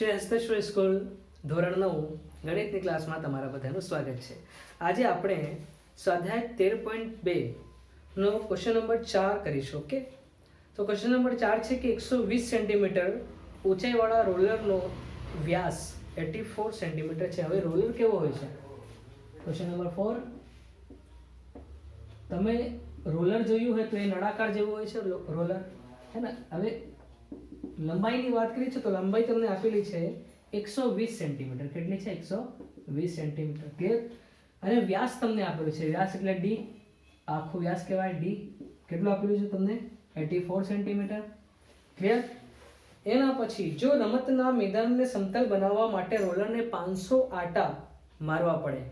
Shri Hasteshwar school ધોરણ નવ, ગણિતની ક્લાસમાં તમારા બધાનું સ્વાગત છે. આજે આપણે સ્વાધ્યાય તેર પોઈન્ટ બે નો ક્વેશ્ચન નંબર ચાર કરીશું, ઓકે? તો ક્વેશ્ચન નંબર ચાર છે કે એકસો વીસ સેન્ટીમીટર ઊંચાઈવાળા રોલરનો વ્યાસ એટી ફોર સેન્ટીમીટર છે. હવે રોલર કેવો હોય છે? ક્વેશ્ચન નંબર ફોર તમે રોલર જોયું હોય તો એ નળાકાર જેવું હોય છે રોલર, હે ને? હવે લંબાઈની વાત કરીએ છીએ તો લંબાઈ તમને આપેલી છે એકસો વીસ સેન્ટીમીટર. કેટલી છે? એકસો વીસ સેન્ટીમીટર. ક્લિયર અને વ્યાસ તમને આપેલું છે. વ્યાસ એટલે ડી. આખું વ્યાસ કહેવાય ડી. કેટલું આપેલું છે તમને? At four centimetre. ક્લિયર એના પછી જો રમતના મેદાનને સમતલ બનાવવા માટે રોલરને પાંચસો આટા મારવા પડે,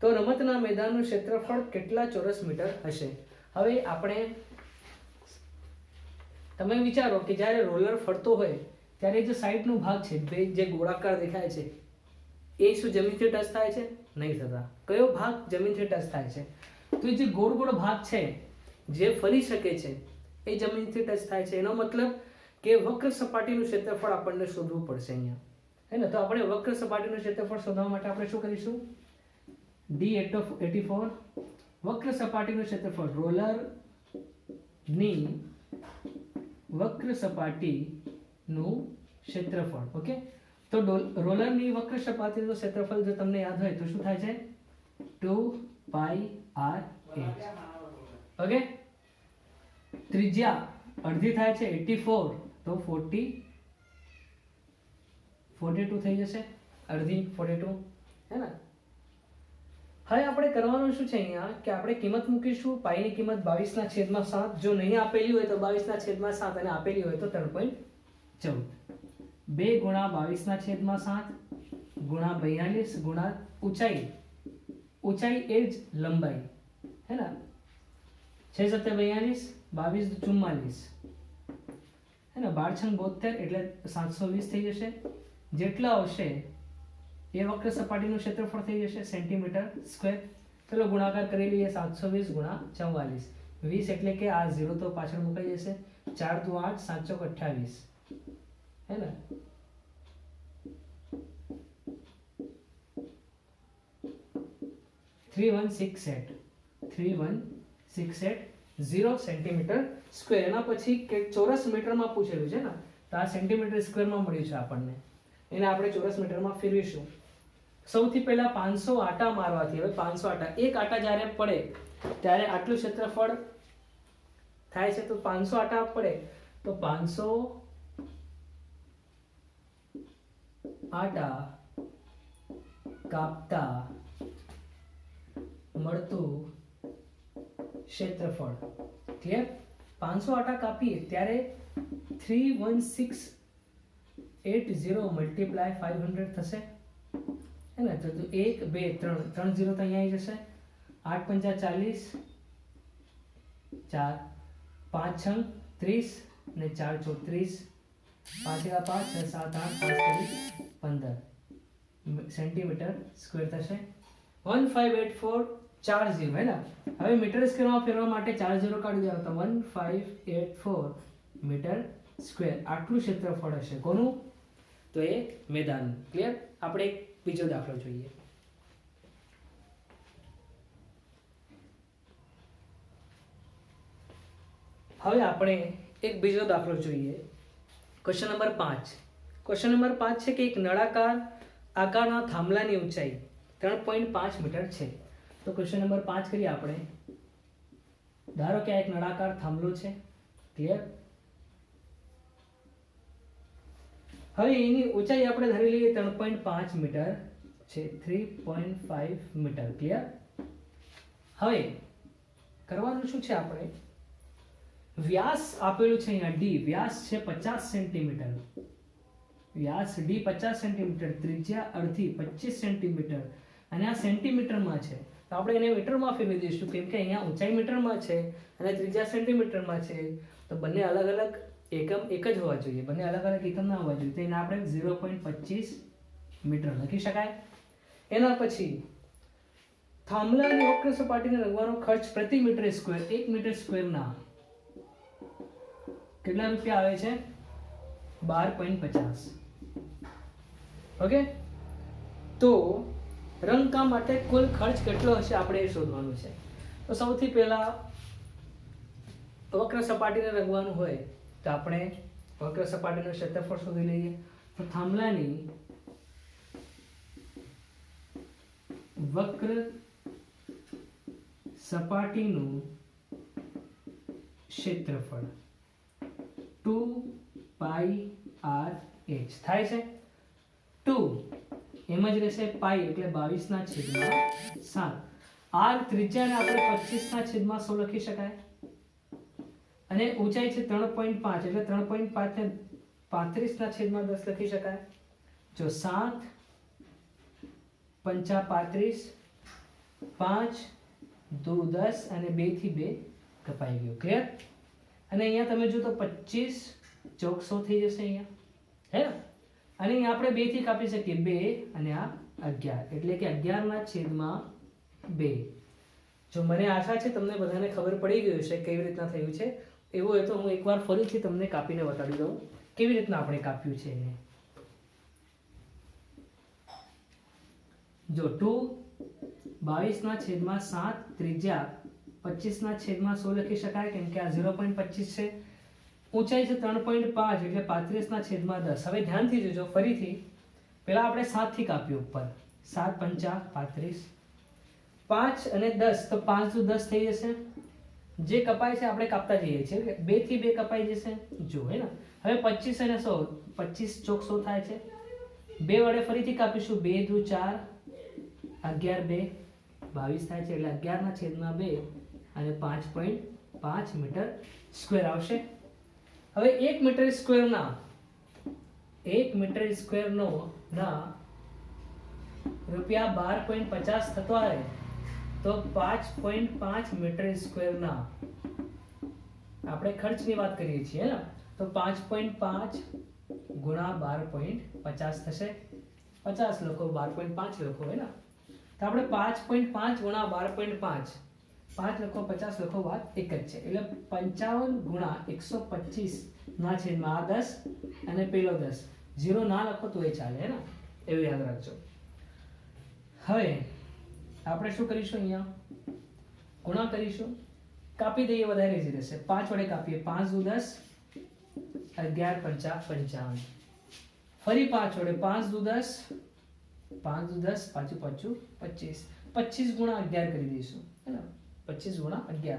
તો રમતના મેદાનનું ક્ષેત્રફળ કેટલા ચોરસ મીટર હશે? હવે આપણે તમે વિચારો કે જ્યારે રોલર ફરતો હોય, ત્યારે જે સાઈડનો ભાગ છે, બે જે ગોળાકાર દેખાય છે, એ શું જમીનથી ટચ થાય છે? નહીં થતા. કયો ભાગ જમીનથી ટચ થાય છે? તો એ જે ગોળ ગોળ ભાગ છે, જે ફરી શકે છે, એ જમીનથી ટચ થાય છે. એનો મતલબ કે વક્ર સપાટીનું ક્ષેત્રફળ આપણને શોધવું પડશે અહીંયા. હે ને? તો આપણે વક્ર સપાટીનું ક્ષેત્રફળ શોધવા માટે આપણે શું કરીશું? D eight of eighty four વક્ર સપાટીનું ક્ષેત્રફળ રોલરની વક્ર સપાટીનું ક્ષેત્રફળ, ઓકે? તો રોલરની વક્ર સપાટીનું ક્ષેત્રફળ જો તમને યાદ હોય તો શું થાય છે? Two pi R H okay? ત્રિજ્યા અડધી થાય છે એટી ફોર, તો ફોર્ટી ફોર્ટી ટુ થઈ જશે. અડધી, ફોર્ટી ટુ, હે ને? હવે આપણે કરવાનું શું છે અહીંયા? કે આપણે કિંમત મૂકીશું, પાઈની કિંમત બાવીસના છેદમાં સાત. જો નહીં આપેલી હોય તો બાવીસના છેદમાં સાત અને આપેલી હોય તો ત્રણ પોઈન્ટ ચૌદ. બે ગુણા બાવીસના છેદમાં સાત ગુણા બયાલીસ ગુણા ઊંચાઈ. ઊંચાઈ એ જ લંબાઈ. હે ને? છ સત્તર બયાલીસ, બાવીસ ચુમ્માલીસ. હે ને? બાર છંગ બોતેર એટલે સાતસો વીસ થઈ જશે. જેટલા આવશે એ વક્ર સપાટીનું ક્ષેત્રફળ થઈ જશે સેન્ટીમીટર સ્ક્વેર. ચલો ગુણાકાર કરી લઈએ સાતસો વીસ ગુણા ચૌવાલીસ. વીસ એટલે કે આ ઝીરો તો પાછળ મુકાઈ જશે. ચાર દુ આઠ, સાત અઠ્યાવીસ હે ને? Three one six eight. Three one six eight zero centimetre square. એના પછી કે ચોરસ મીટરમાં પૂછેલું છે ને, તો આ સેન્ટીમીટર સ્ક્વેરમાં મળ્યું છે આપણને. એને આપણે ચોરસ મીટરમાં ફેરવીશું. સૌથી પહેલા પાંચસો આટા મારવાથી, હવે પાંચસો આટા. એક આટા જ્યારે પડે, ત્યારે આટલું ક્ષેત્રફળ થાય છે, તો પાંચસો આટા પડે. તો પાંચસો આટા કાપતા મળતું ક્ષેત્રફળ. ક્લિયર પાંચસો આટા કાપીએ, ત્યારે three one six eight zero multiply five hundred થશે. હે ને, તો એક, બે, ત્રણ ત્રણ ઝીરો તો અહીંયા આવી જશે. આઠ પંચા ચાલીસ, ચાર, પાંચ છ, ત્રીસ, ને ચાર ચોત્રીસ. પાંચ એકા પાંચ છ સાત, આઠ, પાંચ ત્રીસ પંદર. સેન્ટીમીટર સ્ક્વેર થશે. વન ફાઇવ એટ ફોર, ચાર ઝીરો, હે ને? હવે મીટર સ્ક્વેરમાં ફેરવા માટે ચાર ઝીરો કાઢી દેવા તો one five eight four metre square. આટલું ક્ષેત્રફળ હશે. કોનું? તો એ મેદાન ક્લિયર? આપણે એક બીજો દાખલો જોઈએ. હવે આપણે એક બીજો દાખલો જોઈએ. ક્વેશ્ચન નંબર પાંચ. ક્વેશ્ચન નંબર પાંચ છે કે એક નળાકાર આકારના થાંભલાની ઊંચાઈ ત્રણ પોઈન્ટ પાંચ મીટર છે. તો ક્વેશ્ચન નંબર પાંચ કરીએ આપણે. ધારો કે આ એક નળાકાર થાંભલો છે. ક્લિયર હવે એની ઊંચાઈ આપણે ધરી લઈએ ત્રણ પોઈન્ટ પાંચ મીટર છે, three point five metre, clear? હવે કરવાનું શું છે આપણે? વ્યાસ આપેલું છે અહીંયા ડી વ્યાસ છે પચાસ સેન્ટીમીટર. વ્યાસ ડી પચાસ સેન્ટીમીટર, ત્રિજ્યા અડધી પચીસ સેન્ટીમીટર. અને આ સેન્ટીમીટરમાં છે. તો આપણે એને મીટરમાં ફેરવી દઈશું. કેમ કે અહીંયા ઊંચાઈ મીટરમાં છે અને ત્રીજા સેન્ટીમીટરમાં છે. તો બંને અલગ અલગ એકમ એક જ હોવા જોઈએ. બંને અલગ અલગ એકમ ના હોવા જોઈએ. તો એને આપણે ઝીરો પોઈન્ટ પચીસ મીટર લખી શકાય. એના પછી થાંભલા અને વક્ર સપાટીને રંગવાનો ખર્ચ પ્રતિ મીટર સ્ક્વેર એક મીટર સ્ક્વેરના કેટલા રૂપિયા આવે છે? બાર પોઈન્ટ પચાસ. ઓકે? તો રંગકામ માટે કુલ ખર્ચ કેટલો હશે આપણે એ શોધવાનું છે. તો સૌથી પહેલા વક્ર સપાટીને રંગવાનું હોય તો આપણે વક્ર સપાટીનું ક્ષેત્રફળ શોધી લઈએ. તો થાંભલાની વક્ર સપાટીનું ક્ષેત્રફળ ટુ પાઈ આર એચ. થાય છે? ટુ. એમ જ રહેશે પાઈ એટલે બાવીસના છેદમાં સાત. આર ત્રિજ્યાને આપણે પચીસના છેદમાં સો લખી શકાય. અને ઊંચાઈ છે ત્રણ પોઈન્ટ પાંચ, એટલે ત્રણ પોઈન્ટ પાંચ ને પાંત્રીસના છેદમાં દસ લખી શકાય. જો સાત, પંચા પાંત્રીસ, પાંચ, દો દસ અને બેથી બે કપાઈ ગયું. ક્લિયર અને અહીંયા તમે જો તો પચીસ ચોકસો થઈ જશે અહીંયા. હે ને? અને આપણે બેથી કાપી શકીએ. બે અને આ અગિયાર. એટલે કે અગિયારના છેદમાં બે. જો મને આશા છે તમને બધાને ખબર પડી ગયું છે કેવી રીતના થયું છે. એવું હોય તો હું એકવાર ફરીથી તમને કાપીને બતાવી દઉં કેવી રીતના આપણે કાપ્યું છે એને. જો ટુ બાવીસના છેદમાં સાત ત્રીજા પચીસના છેદમાં સો લખી શકાય કેમ કે આ ઝીરો પોઈન્ટ પચીસ છે. ઊંચાઈ છે ત્રણ પોઈન્ટ પાંચ એટલે પાંત્રીસના છેદમાં દસ. હવે ધ્યાનથી જોજો, ફરીથી. પહેલા આપણે સાતથી કાપ્યું ઉપર. સાત, પંચા, પાંત્રીસ. પાંચ અને દસ, તો પાંચ ટુ દસ થઈ જશે. જે કપાય છે આપણે કાપતા જઈએ છીએ. બેથી બે કપાઈ જશે. જો, હે ને? હવે પચીસ અને સો, પચીસ ચોક સો થાય છે. બે વડે ફરીથી કાપીશું. બે દુ ચાર, અગિયાર બે, બાવીસ થાય છે. એટલે અગિયારના છેદમાં બે અને પાંચ પોઈન્ટ પાંચ મીટર સ્ક્વેર આવશે. હવે એક મીટર સ્ક્વેરના એક મીટર સ્ક્વેરનો ના રૂપિયા બાર પોઈન્ટ પચાસ થતો હોય તો પાંચ પોઈન્ટ પાંચ મીટર સ્ક્વેરના આપણે ખર્ચની વાત કરીએ છીએ ને? તો પાંચ પોઈન્ટ પાંચ ગુણા બાર પોઈન્ટ પચાસ થશે. પચાસ લોકો બાર પોઈન્ટ પાંચ લોકો હોય ને? તો આપણે પાંચ પોઈન્ટ પાંચ ગુણા બાર પોઈન્ટ પાંચ પાંચ લખો, પચાસ લખો વાત એક જ છે. એટલે પંચાવન ગુણા એકસો પચીસ ના છેદમાં આ દસ અને પેલો દસ. ઝીરો ના લખો તો એ ચાલે, હે ને? એવું યાદ રાખજો. હવે આપણે શું કરીશું અહીંયા? ગુણા કરીશું. કાપી દઈએ વધારે ઈઝી રહેશે. પાંચ વડે કાપીએ. પાંચ દુ દસ, અગિયાર પંચા પંચાવન. ફરી પાંચ વડે પાંચ દુ દસ, પાંચ દુ દસ, પાછું પાછું પચીસ. પચીસ ગુણા અગિયાર કરી દઈશું. હે પચીસ ગુણા અગિયાર.